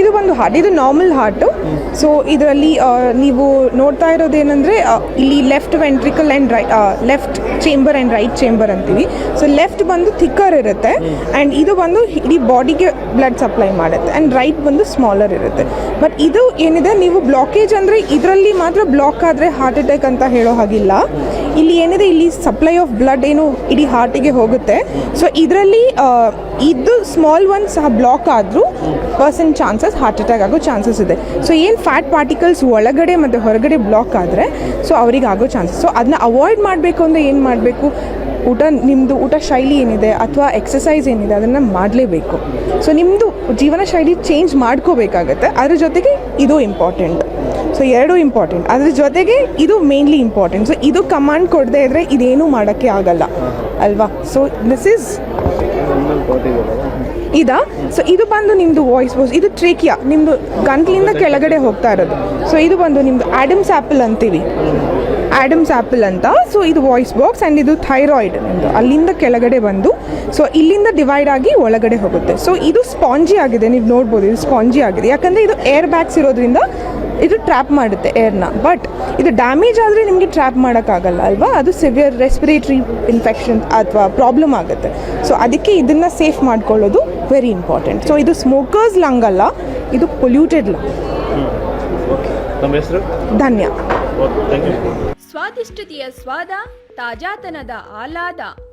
ಇದು ಒಂದು ಹಾರ್ಟ್ ಇದು ನಾರ್ಮಲ್ ಹಾರ್ಟು ಸೊ ಇದರಲ್ಲಿ ನೀವು ನೋಡ್ತಾ ಇರೋದೇನೆಂದರೆ ಇಲ್ಲಿ left ventricle and right left chamber and right chamber ಅಂತೀವಿ. ಸೊ ಲೆಫ್ಟ್ ಬಂದು ಥಿಕ್ಕರ್ ಇರುತ್ತೆ ಆ್ಯಂಡ್ ಇದು ಬಂದು ಇಡೀ ಬಾಡಿಗೆ ಬ್ಲಡ್ ಸಪ್ಲೈ ಮಾಡುತ್ತೆ ಆ್ಯಂಡ್ ರೈಟ್ ಬಂದು ಸ್ಮಾಲರ್ ಇರುತ್ತೆ. ಬಟ್ ಇದು ಏನಿದೆ, ನೀವು ಬ್ಲಾಕೇಜ್ ಅಂದರೆ ಇದರಲ್ಲಿ ಮಾತ್ರ ಬ್ಲಾಕ್ ಆದರೆ ಹಾರ್ಟ್ ಅಟ್ಯಾಕ್ ಅಂತ ಹೇಳೋ ಹಾಗಿಲ್ಲ. ಇಲ್ಲಿ ಏನಿದೆ, ಇಲ್ಲಿ ಸಪ್ಲೈ ಆಫ್ ಬ್ಲಡ್ ಏನು ಇಡೀ ಹಾರ್ಟಿಗೆ ಹೋಗುತ್ತೆ. ಸೊ ಇದರಲ್ಲಿ ಇದು ಸ್ಮಾಲ್ ಒನ್ ಸಹ ಬ್ಲಾಕ್ ಆದರೂ ಪರ್ಸನ್ ಚಾನ್ಸಸ್ ಹಾರ್ಟ್ ಅಟ್ಯಾಕ್ ಆಗೋ ಚಾನ್ಸಸ್ ಇದೆ. ಸೊ ಏನು ಫ್ಯಾಟ್ ಪಾರ್ಟಿಕಲ್ಸ್ ಒಳಗಡೆ ಮತ್ತು ಹೊರಗಡೆ ಬ್ಲಾಕ್ ಆದರೆ ಸೊ ಅವ್ರಿಗೆ ಆಗೋ ಚಾನ್ಸಸ್ ಸೊ ಅದನ್ನ ಅವಾಯ್ಡ್ ಮಾಡಬೇಕು ಅಂದರೆ ಏನು ಮಾಡಬೇಕು? ಊಟ ನಿಮ್ಮದು ಊಟ ಶೈಲಿ ಏನಿದೆ ಅಥವಾ ಎಕ್ಸಸೈಸ್ ಏನಿದೆ ಅದನ್ನು ಮಾಡಲೇಬೇಕು. ಸೊ ನಿಮ್ಮದು ಜೀವನ ಶೈಲಿ ಚೇಂಜ್ ಮಾಡ್ಕೋಬೇಕಾಗತ್ತೆ. ಅದ್ರ ಜೊತೆಗೆ ಇದು ಇಂಪಾರ್ಟೆಂಟ್ ಸೊ ಎರಡೂ ಇಂಪಾರ್ಟೆಂಟ್ ಅದ್ರ ಜೊತೆಗೆ ಇದು ಮೇನ್ಲಿ ಇಂಪಾರ್ಟೆಂಟ್ ಸೊ ಇದು ಕಮಾಂಡ್ ಕೊಡದೇ ಇದ್ದರೆ ಇದೇನು ಮಾಡೋಕ್ಕೆ ಆಗಲ್ಲ. ಅಲ್ವಾ? ಸೊ ದಿಸ್ ಈಸ್ ಇದಾ? ಸೊ ಇದು ಬಂದು ನಿಮ್ಮದು ವಾಯ್ಸ್ ಬೋಸ್ ಇದು ಟ್ರೇಕಿಯಾ ನಿಮ್ಮದು ಗಂಟ್ಲಿಂದ ಕೆಳಗಡೆ ಹೋಗ್ತಾ ಇರೋದು. ಸೊ ಇದು ಬಂದು ನಿಮ್ಮದು ಆ್ಯಡಮ್ಸ್ ಆ್ಯಪಲ್ ಅಂತೀವಿ. ಆ್ಯಡಮ್ಸ್ ಆ್ಯಪಲ್ ಅಂತ. ಸೊ ಇದು ವಾಯ್ಸ್ ಬಾಕ್ಸ್ ಆ್ಯಂಡ್ ಇದು ಥೈರಾಯ್ಡ್ ನಿಮ್ಮದು ಅಲ್ಲಿಂದ ಕೆಳಗಡೆ ಬಂದು ಸೊ ಇಲ್ಲಿಂದ ಡಿವೈಡ್ ಆಗಿ ಒಳಗಡೆ ಹೋಗುತ್ತೆ. ಸೊ ಇದು ಸ್ಪಾಂಜಿ ಆಗಿದೆ. ನೀವು ನೋಡ್ಬೋದು, ಇದು ಸ್ಪಾಂಜಿ ಆಗಿದೆ. ಯಾಕಂದರೆ ಇದು ಏರ್ ಬ್ಯಾಗ್ಸ್ ಇರೋದ್ರಿಂದ ಇದು ಟ್ರ್ಯಾಪ್ ಮಾಡುತ್ತೆ ಏರ್ನ. ಬಟ್ ಇದು ಡ್ಯಾಮೇಜ್ ಆದರೆ ನಿಮಗೆ ಟ್ರ್ಯಾಪ್ ಮಾಡೋಕ್ಕಾಗಲ್ಲ ಅಲ್ವಾ? ಅದು ಸಿವಿಯರ್ ರೆಸ್ಪಿರೇಟ್ರಿ ಇನ್ಫೆಕ್ಷನ್ ಅಥವಾ ಪ್ರಾಬ್ಲಮ್ ಆಗುತ್ತೆ. ಸೊ ಅದಕ್ಕೆ ಇದನ್ನು ಸೇಫ್ ಮಾಡ್ಕೊಳ್ಳೋದು ವೆರಿ ಇಂಪಾರ್ಟೆಂಟ್ ಸೊ ಇದು ಸ್ಮೋಕರ್ಸ್ ಲಂಗ್ ಅಲ್ಲ ಇದು ಪೊಲ್ಯೂಟೆಡ್ ಲಂಗ್ ಧನ್ಯ. ಸ್ವಾದಿಷ್ಟತೆಯ ಸ್ವಾದ ತಾಜಾತನದ ಆಹ್ಲಾದ.